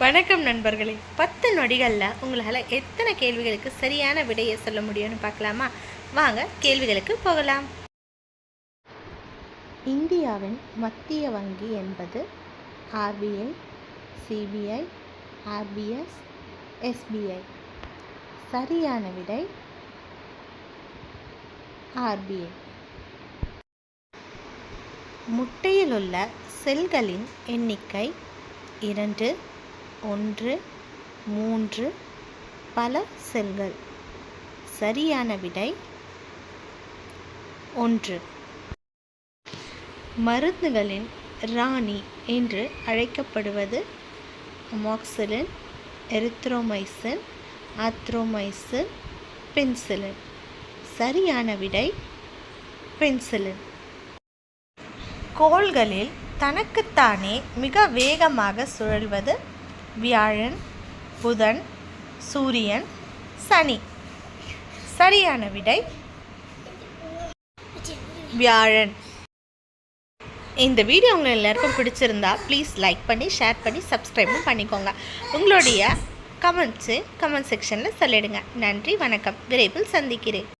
வணக்கம் நண்பர்களே. பத்து நொடிகளில் உங்களால் எத்தனை கேள்விகளுக்கு சரியான விடையை சொல்ல முடியும்னு பார்க்கலாமா? வாங்க கேள்விகளுக்கு போகலாம். இந்தியாவின் மத்திய வங்கி என்பது ஆர்பிஐ சிபிஐ ஆர்பிஎஸ் எஸ்பிஐ சரியான விடை ஆர்பிஐ முட்டையில் உள்ள செல்களின் எண்ணிக்கை இரண்டு ஒன்று மூன்று பல செல்கள். சரியான விடை ஒன்று. மருந்துகளின் ராணி என்று அழைக்கப்படுவது அமாக்சிலின் எரித்ரோமைசின் ஆத்ரோமைசின் பென்சிலின். சரியான விடை பென்சிலின். கோள்களில் தனக்குத்தானே மிக வேகமாக சுழல்வது வியாழன் புதன் சூரியன் சனி. சரியான விடை. வியாழன். இந்த வீடியோ உங்களை எல்லாருக்கும் பிடிச்சிருந்தா ப்ளீஸ் லைக் பண்ணி ஷேர் பண்ணி சப்ஸ்கிரைபும் பண்ணிக்கோங்க. உங்களுடைய கமெண்ட்ஸு கமெண்ட் செக்ஷனில் சொல்லிடுங்க. நன்றி வணக்கம். விரைவில் சந்திக்கிறேன்.